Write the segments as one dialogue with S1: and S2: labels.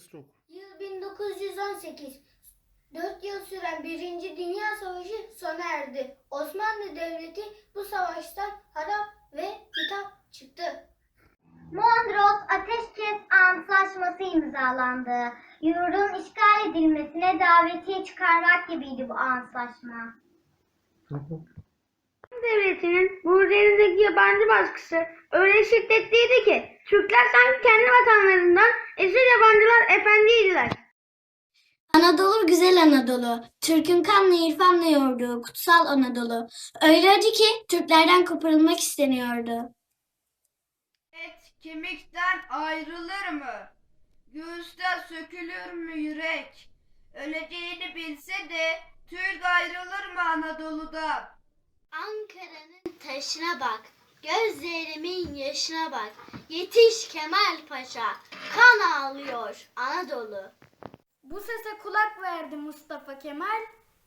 S1: Sesli oku.
S2: Yıl 1918. 4 yıl süren Birinci Dünya Savaşı sona erdi. Osmanlı Devleti bu savaştan harap ve kitap çıktı.
S3: Mondros Ateşkes Antlaşması imzalandı. Yurdun işgal edilmesine davetiye çıkarmak gibiydi bu antlaşma.
S4: Devletinin bu üzerindeki yabancı baskısı öyle şiddetliydi ki Türkler sanki kendi vatanlarından esir yabancılar efendiydiler.
S2: Anadolu güzel Anadolu. Türk'ün kanla irfanla yoğurduğu kutsal Anadolu. Öyle acı ki Türklerden koparılmak isteniyordu.
S5: Et kemikten ayrılır mı? Göğüsten sökülür mü yürek? Öleceğini bilse de Türk ayrılır mı Anadolu'dan?
S3: Ankara'nın taşına bak, gözlerimin yaşına bak. Yetiş Kemal Paşa, kan ağlıyor Anadolu.
S2: Bu sese kulak verdi Mustafa Kemal.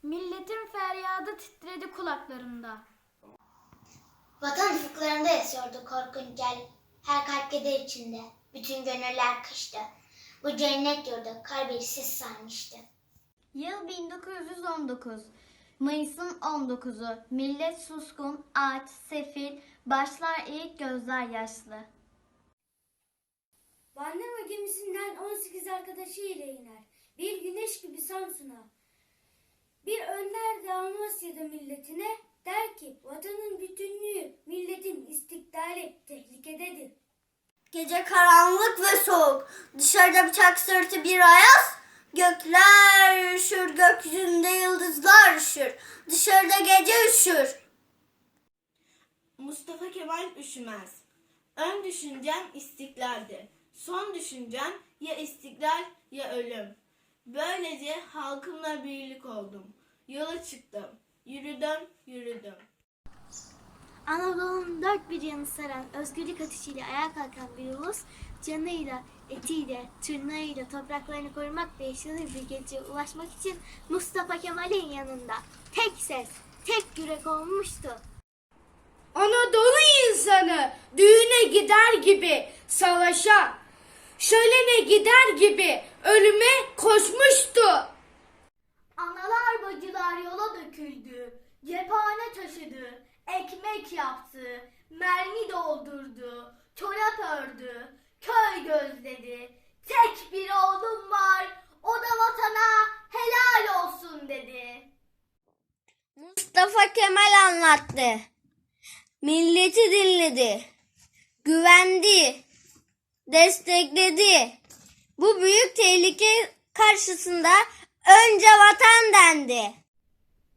S2: Milletin feryadı titredi kulaklarında.
S3: Vatan ufuklarında esiyordu korkunç gel. Her kalp keder içinde. Bütün gönüller kıştı. Bu cennet yurdu kar bir sis sarmıştı.
S2: Yıl 1919. Mayıs'ın 19'u. Millet suskun, aç, sefil, başlar eğik, gözler yaşlı.
S6: Bandırma gemisinden 18 arkadaşı ile iner. Bir güneş gibi Samsun'a. Bir önder de Amasya'da milletine der ki vatanın bütünlüğü, milletin istiklali tehlikededir.
S3: Gece karanlık ve soğuk. Dışarıda bıçak sırtı bir ayaz. Gökler üşür, gökyüzünde yıldızlar üşür. Dışarıda gece üşür.
S7: Mustafa Kemal üşümez. Ön düşüncem istiklaldir. Son düşüncem ya istiklal ya ölüm. Böylece halkımla birlik oldum. Yola çıktım. Yürüdüm, yürüdüm.
S3: Anadolu'nun dört bir yanı saran özgürlük ateşiyle ayağa kalkan bir ulus, canıyla, etiyle, tırnağıyla topraklarını korumak ve yaşanır bir geleceğe ulaşmak için Mustafa Kemal'in yanında tek ses, tek yürek olmuştu.
S6: Anadolu insanı düğüne gider gibi savaşa, şölene gider gibi ölüme koşmuştu.
S2: Analar bacılar yola döküldü, cephane taşıdı, ekmek yaptı, mermi doldurdu, çorap ördü, köy gözledi. Tek bir oğlum var, o da vatana helal olsun dedi.
S3: Mustafa Kemal anlattı. Milleti dinledi. Güvendi. Destekledi. Bu büyük tehlike karşısında önce vatan dendi.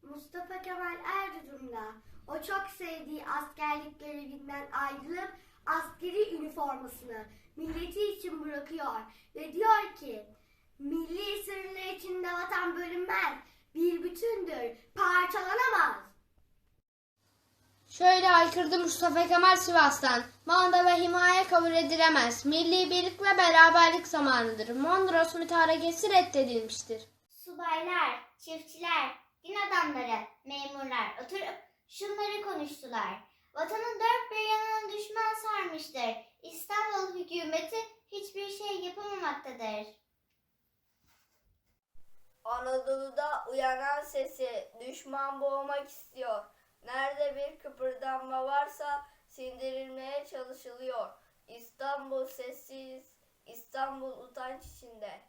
S2: Mustafa Kemal Erzurum'da o çok sevdiği askerlik görevinden ayrılıp askeri üniformasını milleti için bırakıyor ve diyor ki milli sırlar içinde vatan bölünmez, bir bütündür, parçalanamaz.
S4: Şöyle haykırdı Mustafa Kemal Sivas'tan. Manda ve himaye kabul edilemez. Milli birlik ve beraberlik zamanıdır. Mondros mütarekesi reddedilmiştir.
S3: Subaylar, çiftçiler, din adamları, memurlar oturup şunları konuştular. Vatanın dört bir yanını düşman sarmıştır. İstanbul hükümeti hiçbir şey yapamamaktadır.
S5: Anadolu'da uyanan sesi düşman boğmak istiyor. Nerede bir kıpırdanma varsa sindirilmeye çalışılıyor. İstanbul sessiz, İstanbul utanç içinde.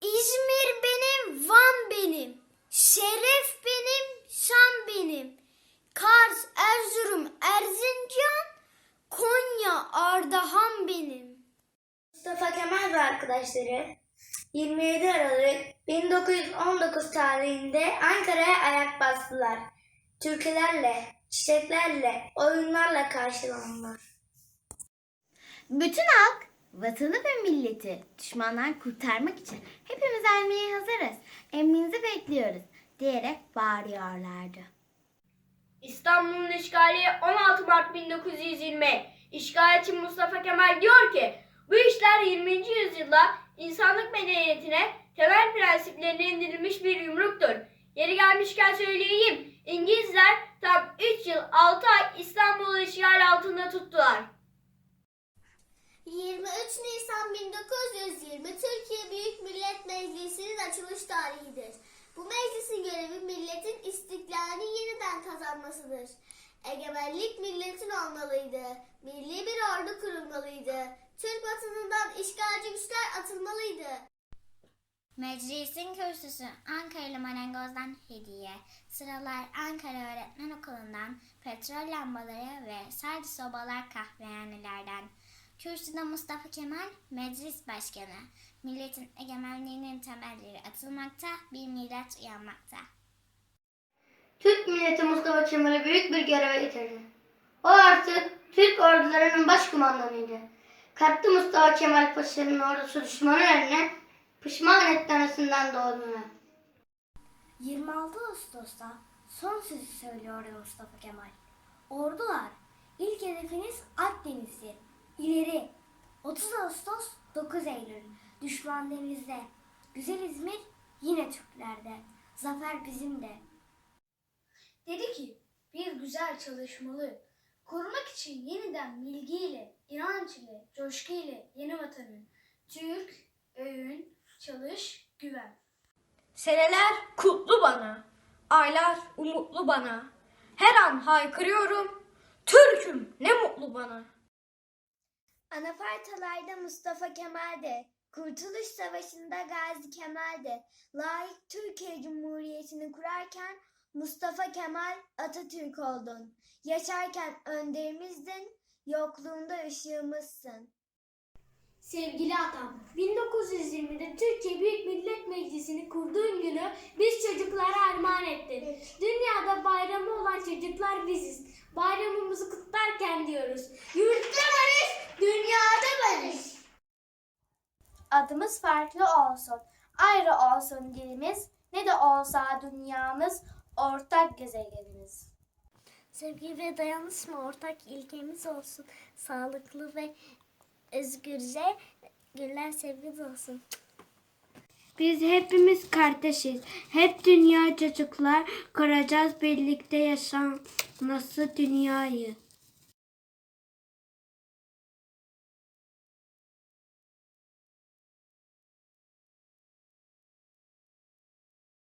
S3: İzmir benim, Van benim. Şeref benim, Şam benim. Kars, Erzurum, Erzincan, Konya, Ardahan benim.
S2: Mustafa Kemal ve arkadaşları 27 Aralık 1919 tarihinde Ankara'ya ayak bastılar. Türkülerle, çiçeklerle, oyunlarla karşılandılar.
S4: Bütün halk vatanı ve milleti düşmandan kurtarmak için hepimiz ölmeye hazırız. Emrinizi bekliyoruz diyerek bağırıyorlardı.
S5: İstanbul'un işgali 16 Mart 1920. İşgalci Mustafa Kemal diyor ki bu işler 20. yüzyılda insanlık medeniyetine temel prensiplerine indirilmiş bir yumruktur. Yeri gelmişken söyleyeyim İngilizler tam 3 yıl 6 ay İstanbul'u işgal altında tuttular.
S3: 23 Nisan
S8: Nisan 1920 Türkiye Büyük Millet Meclisi'nin açılış tarihidir. Bu meclisin görevi milletin istiklalini yeniden kazanmasıdır. Egemenlik milletin olmalıydı. Milli bir ordu kurulmalıydı. Türk vatanından işgalci güçler atılmalıydı.
S3: Meclisin kürsüsü Ankaralı marangozdan hediye. Sıralar Ankara Öğretmen Okulu'ndan petrol lambaları ve sardı sobalar kahvehanelerden. Kürsüde Mustafa Kemal meclis başkanı. Milletin egemenliğinin temelleri atılmakta, bir millet uyanmakta.
S9: Türk milleti Mustafa Kemal'i büyük bir göreve getirdi. O artık Türk ordularının başkumandanıydı. Kattı Mustafa Kemal Paşa'nın ordusu düşmanın eline pişman etmesinden doğduğuna.
S2: 26 Ağustos'ta son sözü söylüyordu Mustafa Kemal. Ordular, ilk hedefiniz Akdeniz'dir. İleri. 30 Ağustos 9 Eylül. Düşman denizde. Güzel İzmir yine Türklerde. Zafer bizim de. Dedi ki bir güzel çalışmalı. Korumak için yeniden bilgiyle, inanç ile, coşku ile yeni vatanı. Türk, öğün, çalış, güven.
S5: Seneler kutlu bana, aylar umutlu bana. Her an haykırıyorum, Türk'üm ne mutlu bana.
S8: Anafartalarda Mustafa Kemal de, Kurtuluş Savaşı'nda Gazi Kemal de, layık Türkiye Cumhuriyeti'ni kurarken Mustafa Kemal Atatürk oldun. Yaşarken önderimizdin, yokluğunda ışığımızsın.
S2: Sevgili atam, 1920'de Türkiye Büyük Millet Meclisi'ni kurduğun günü biz çocuklara armağan ettin. Dünyada bayramı olan çocuklar biziz. Bayramımızı kutlarken diyoruz. Yurtta barış, dünyada barış.
S4: Adımız farklı olsun, ayrı olsun dilimiz, ne de olsa dünyamız, ortak gezegenimiz.
S8: Sevgi ve dayanışma ortak ilkemiz olsun. Sağlıklı ve özgürce güller sevgimiz olsun.
S2: Biz hepimiz kardeşiz. Hep dünya çocuklar kuracağız birlikte yaşanması dünyayı.